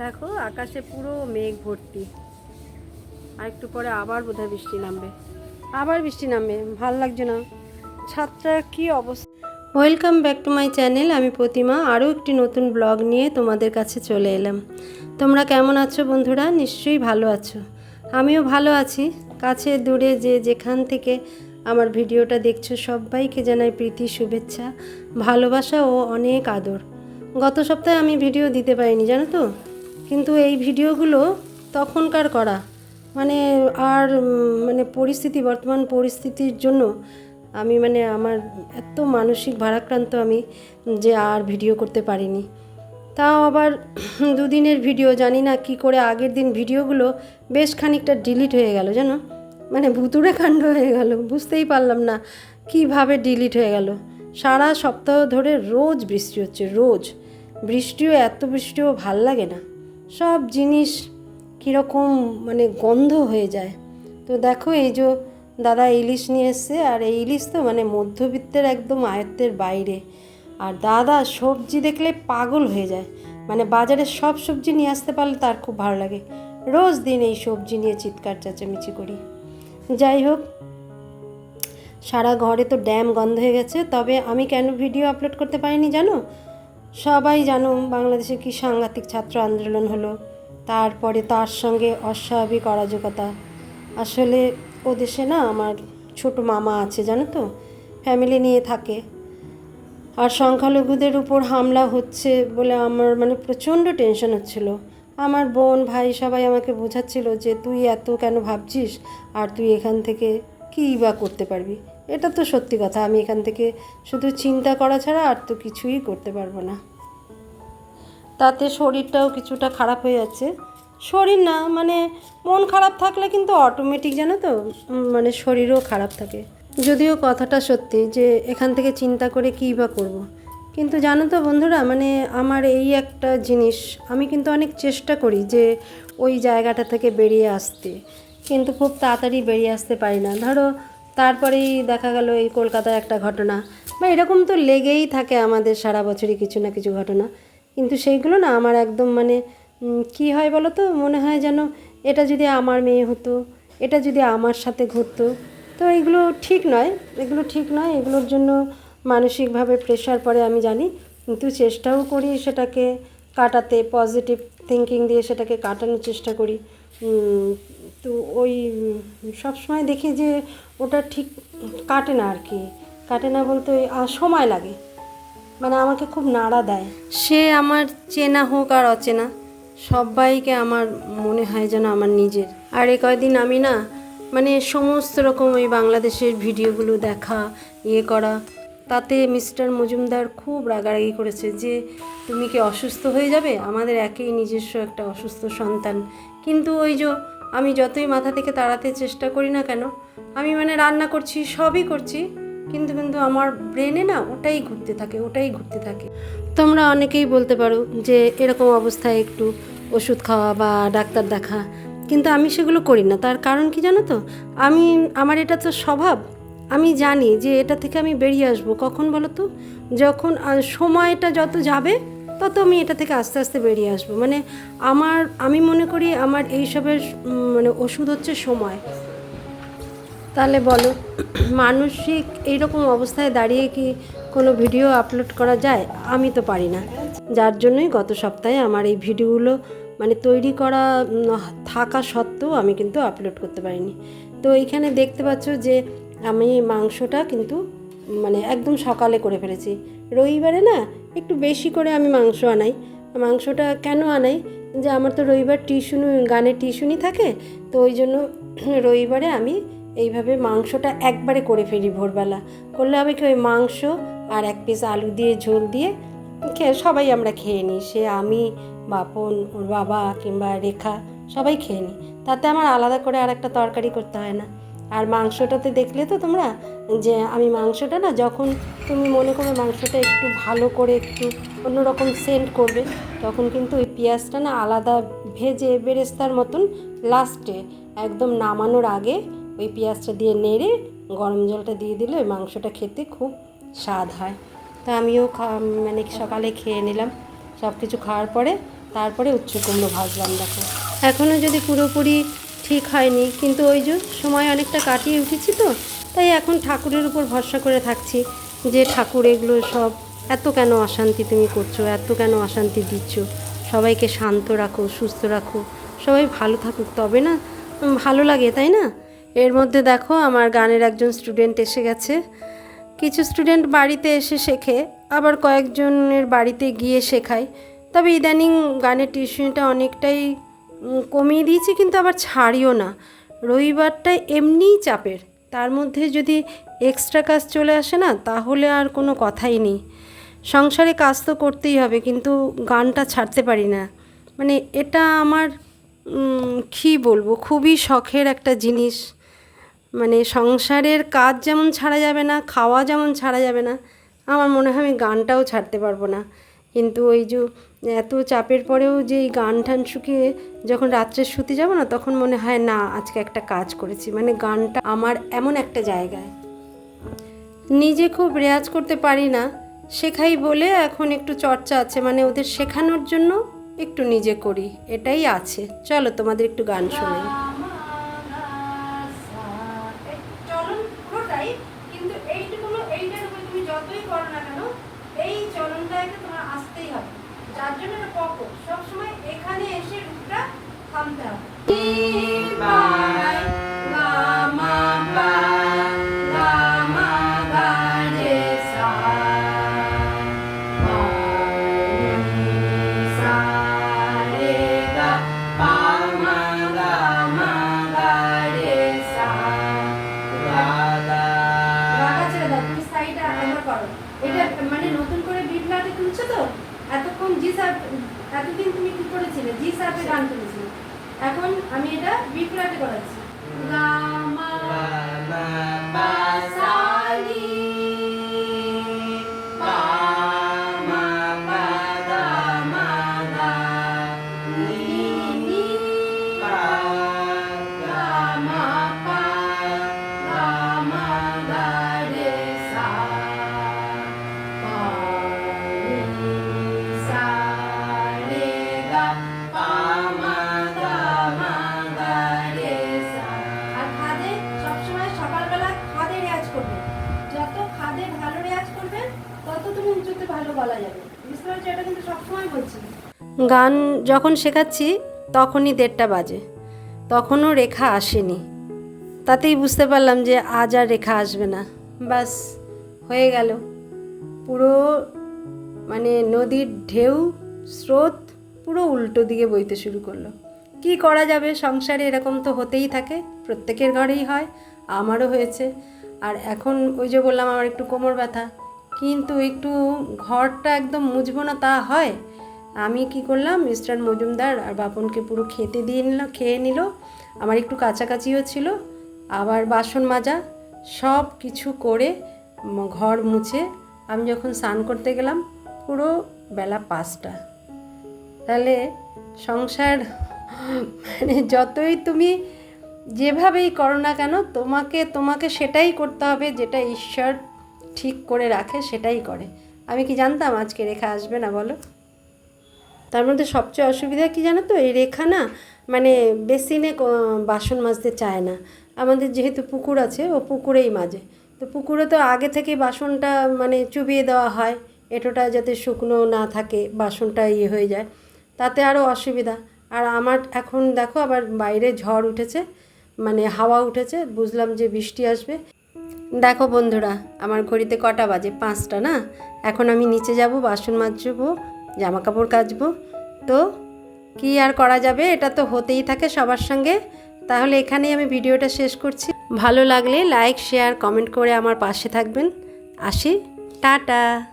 দেখো, আকাশে পুরো মেঘ ভর্তি। আর একটু পরে আবার বোধহয় বৃষ্টি নামবে। আবার বৃষ্টি নামবে, ভালো লাগছে না। ছাদটার কি অবস্থা? Welcome back to my channel. আমি প্রতিমা। আরও একটি নতুন ব্লগ নিয়ে তোমাদের কাছে চলে এলাম। তোমরা কেমন আছো বন্ধুরা? নিশ্চয়ই ভালো আছো। আমিও ভালো আছি। কাছে দূরে যে যেখান থেকে আমার ভিডিওটা দেখছ, সবাইকে জানাই প্রীতি, শুভেচ্ছা, ভালোবাসা ও অনেক আদর। গত সপ্তাহে আমি ভিডিও দিতে পারিনি, জানো তো? কিন্তু এই ভিডিওগুলো তখনকার করা মানে আর মানে পরিস্থিতি, বর্তমান পরিস্থিতির জন্য আমি মানে আমার এত মানসিক ভারাক্রান্ত আমি যে আর ভিডিও করতে পারিনি। তাও আবার দুদিনের ভিডিও, জানি না কি করে আগের দিন ভিডিওগুলো বেশ খানিকটা ডিলিট হয়ে গেল, জানো? মানে ভুতুড়ে কাণ্ড হয়ে গেল, বুঝতেই পারলাম না কীভাবে ডিলিট হয়ে গেল। সারা সপ্তাহ ধরে রোজ বৃষ্টি হচ্ছে, রোজ। বৃষ্টিও এত বৃষ্টিও ভালো লাগে না। সব জিনিস কীরকম মানে গন্ধ হয়ে যায়। তো দেখো এই যে দাদা ইলিশ নিয়ে এসছে, আর এই ইলিশ তো মানে মধ্যবিত্তের একদম আয়ত্তের বাইরে। আর দাদা সবজি দেখলে পাগল হয়ে যায়। মানে বাজারে সব সবজি নিয়ে আসতে পারলে তার খুব ভালো লাগে। রোজ দিন এই সবজি নিয়ে চিৎকার, চেঁচামেচি করি। যাই হোক, সারা ঘরে তো ড্যাম গন্ধ হয়ে গেছে, তবে আমি কেন ভিডিও আপলোড করতে পারিনি জানো? সবাই জানো বাংলাদেশে কি সাংঘাতিক ছাত্র আন্দোলন হলো, তারপরে তার সঙ্গে অস্বাভাবিক অরাজকতা। আসলে ও দেশে না আমার ছোট মামা আছে, জানো তো? ফ্যামিলি নিয়ে থাকে। আর সংখ্যালঘুদের উপর হামলা হচ্ছে বলে আমার মানে প্রচণ্ড টেনশন হচ্ছিল। আমার বোন, ভাই সবাই আমাকে বোঝাচ্ছিল যে তুই এত কেন ভাবছিস? আর তুই এখান থেকে কী বা করতে পারবি? এটা তো সত্যি কথা। আমি এখান থেকে শুধু চিন্তা করা ছাড়া আর তো কিছুই করতে পারব না। তাতে শরীরটাও কিছুটা খারাপ হয়ে যাচ্ছে। শরীর না মানে মন খারাপ থাকলে কিন্তু অটোমেটিক জানো তো? মানে শরীরও খারাপ থাকে। যদিও কথাটা সত্যি যে এখান থেকে চিন্তা করে কী বা করব। কিন্তু জানো তো বন্ধুরা মানে আমার এই একটা জিনিস, আমি কিন্তু অনেক চেষ্টা করি যে ওই জায়গাটা থেকে বেরিয়ে আসতে। কিন্তু খুব তাড়াতাড়ি বেরিয়ে আসতে পারি না। ধরো তারপরেই দেখা গেল এই কলকাতার একটা ঘটনা, বা এরকম তো লেগেই থাকে আমাদের সারা বছরই কিছু না কিছু ঘটনা। কিন্তু সেইগুলো না আমার একদম মানে কি হয় বলো তো? মনে হয় যেন এটা যদি আমার মেয়ে হতো, এটা যদি আমার সাথে ঘটতো। তো এগুলো ঠিক নয়, এগুলো ঠিক নয়। এগুলোর জন্য মানসিকভাবে প্রেশার পড়ে আমি জানি। কিন্তু চেষ্টাও করি সেটাকে কাটাতে পজিটিভ থিঙ্কিং দিয়ে সেটাকে কাটানোর চেষ্টা করি। তো ওই, সব সময় দেখি যে ওটা ঠিক কাটে না আর কি কাটে না বলতে সময় লাগে। মানে আমাকে খুব নাড়া দেয়। সে আমার চেনা হোক আর অচেনা। সবাইকে আমার মনে হয় যেন আমার নিজের। আর এ কয়দিন আমি না মানে সমস্ত রকম ওই বাংলাদেশের ভিডিওগুলো দেখা ইয়ে করা, তাতে মিস্টার মজুমদার খুব রাগারাগি করেছে যে, তুমি কি অসুস্থ হয়ে যাবে? আমাদের একেই নিজস্ব একটা অসুস্থ সন্তান। কিন্তু ওই যে আমি যতই মাথা থেকে তাড়াতে চেষ্টা করি না কেন, আমি মানে রান্না করছি, সবই করছি, কিন্তু কিন্তু আমার ব্রেনে না ওটাই ঘুরতে থাকে, ওটাই ঘুরতে থাকে। তোমরা অনেকেই বলতে পারো যে এরকম অবস্থায় একটু ওষুধ খাওয়া বা ডাক্তার দেখা, কিন্তু আমি সেগুলো করি না। তার কারণ কি জানো তো? আমি, আমার এটা তো স্বভাব। আমি জানি যে এটা থেকে আমি বেরিয়ে আসব। কখন বলো তো? যখন সময়টা যত যাবে, তত আমি এটা থেকে আস্তে আস্তে বেরিয়ে আসব। মানে আমার, আমি মনে করি আমার এইসবের মানে ওষুধ হচ্ছে সময়। তাহলে বলো, মানসিক এইরকম অবস্থায় দাঁড়িয়ে কি কোনো ভিডিও আপলোড করা যায়, আমি তো পারি না। যার জন্যই গত সপ্তাহে আমার এই ভিডিওগুলো মানে তৈরি করা থাকা সত্ত্বেও আমি কিন্তু আপলোড করতে পারিনি। তো এইখানে দেখতে পাচ্ছ যে আমি মাংসটা কিন্তু মানে একদম সকালে করে ফেলেছি। রবিবারে না একটু বেশি করে আমি মাংস আনাই। মাংসটা কেন আনাই? যে আমার তো রবিবার টিউশন, গানের টিউশনই থাকে, তো ওই জন্য রবিবারে আমি এইভাবে মাংসটা একবারে করে ফেলি ভোরবেলা। করলে হবে কি ওই মাংস আর এক পিস আলু দিয়ে ঝোল দিয়ে খেয়ে সবাই আমরা খেয়ে নিই। সে আমি, বাপন, ওর বাবা কিংবা রেখা সবাই খেয়ে নিই। তাতে আমার আলাদা করে আর একটা তরকারি করতে হয় না। আর মাংসটাতে দেখলে তো তোমরা যে আমি মাংসটা না যখন তুমি মনে করো মাংসটা একটু ভালো করে একটু অন্যরকম সেন্ট করবে, তখন কিন্তু ওই পেঁয়াজটা না আলাদা ভেজে বেরেস্তার মতন লাস্টে একদম নামানোর আগে ওই পেঁয়াজটা দিয়ে নেড়ে গরম জলটা দিয়ে দিলে ওই মাংসটা খেতে খুব স্বাদ হয়। তা আমিও মানে সকালে খেয়ে নিলাম। সব কিছু খাওয়ার পরে তারপরে উচ্চ কুমড়ো ভাজলাম, দেখো। এখনও যদি পুরোপুরি ঠিক হয়নি, কিন্তু ওই যে সময় অনেকটা কাটিয়ে উঠেছি তো, তাই এখন ঠাকুরের উপর ভরসা করে থাকছি যে ঠাকুর এগুলো সব এত কেন অশান্তি তুমি করছ, এত কেন অশান্তি দিচ্ছ? সবাইকে শান্ত রাখো, সুস্থ রাখো। সবাই ভালো থাকুক, তবে না ভালো লাগে, তাই না? এর মধ্যে দেখো, আমার গানের একজন স্টুডেন্ট এসে গেছে। কিছু স্টুডেন্ট বাড়িতে এসে শেখে, আবার কয়েকজনের বাড়িতে গিয়ে শেখায়। তবে ইদানিং গানের টিউশনটা অনেকটাই কমিয়ে দিয়েছি, কিন্তু আবার ছাড়িও না। রবিবারটা এমনিই চাপের। তার মধ্যে যদি এক্সট্রা কাজ চলে আসে না, তাহলে আর কোনো কথাই নেই। সংসারে কাজ তো করতেই হবে, কিন্তু গানটা ছাড়তে পারি না। মানে এটা আমার কী বলব, খুবই শখের একটা জিনিস। মানে সংসারের কাজ যেমন ছাড়া যাবে না, খাওয়া যেমন ছাড়া যাবে না, আমার মনে হয় আমি গানটাও ছাড়তে পারব না। কিন্তু ওই যে এত চাপের পরেও যে এই গান টান শুকিয়ে যখন রাত্রে শুতে যাব না, তখন মনে হয় না, আজকে একটা কাজ করেছি। মানে গানটা আমার এমন একটা জায়গায়। নিজে খুব রেয়াজ করতে পারি না, শেখাই বলে এখন একটু চর্চা আছে। মানে ওদের শেখানোর জন্য একটু নিজে করি, এটাই আছে। চলো তোমাদের একটু গান শোনাই চলন পুরোটাই কিন্তু এইটুকুনো এইটার উপরে তুমি যতই করো না কেন এই চলনটাকে তোমার আসতেই হবে। যার জন্য এটা পক সবসময় এখানে এসে রূপটা থামতে হবে। এখন আমি এটা লাটে করাচ্ছি। গা মা পা গান যখন শেখাচ্ছি, তখনই দেড়টা বাজে। তখনও রেখা আসেনি। তাতেই বুঝতে পারলাম যে আজ আর রেখা আসবে না। বাস, হয়ে গেল। পুরো মানে নদীর ঢেউ, স্রোত পুরো উল্টো দিকে বইতে শুরু করল। কি করা যাবে? সংসারে এরকম তো হতেই থাকে। প্রত্যেকের ঘরেই হয়, আমারও হয়েছে। আর এখন ওই যে বললাম, আমার একটু কোমর ব্যথা। কিন্তু একটু ঘরটা একদম মুছবো না তা হয়। আমি কি করলাম, মিস্টার মজুমদার আর বাপনকে পুরো খেতে দিয়ে নিল, খেয়ে নিল। আমার একটু কাছাকাছিও ছিল। আবার বাসন মাজা, সব কিছু করে ঘর মুছে আমি যখন স্নান করতে গেলাম, পুরো বেলা পাঁচটা। তাহলে সংসার মানে যতই তুমি যেভাবেই করো না কেন, তোমাকে তোমাকে সেটাই করতে হবে যেটা ঈশ্বর ঠিক করে রাখে, সেটাই করে। আমি কি জানতাম আজকে রেখা আসবে না বলো? তার মধ্যে সবচেয়ে অসুবিধা কি জানো তো? এই রেখা না মানে বেসিনে বাসন মাজতে চায় না। আমাদের যেহেতু পুকুর আছে, ও পুকুরেই মাজে। তো পুকুরে তো আগে থেকে বাসনটা মানে চুবিয়ে দেওয়া হয়, এটোটা যাতে শুকনো না থাকে, বাসনটা ইয়ে হয়ে যায়। তাতে আরও অসুবিধা। আর আমার এখন দেখো, আবার বাইরে ঝড় উঠেছে মানে হাওয়া উঠেছে, বুঝলাম যে বৃষ্টি আসবে। দেখো বন্ধুরা, আমার ঘড়িতে কটা বাজে? পাঁচটা না? এখন আমি নিচে যাব, বাসন মাজবো জামা কাপড় কাচবো। তো কি আর করা যাবে? এটা তো হতেই থাকে সবার সঙ্গে। তাহলে এখানেই আমি ভিডিওটা শেষ করছি। ভালো লাগলে লাইক, শেয়ার, কমেন্ট করে আমার পাশে থাকবেন। আসি, টাটা।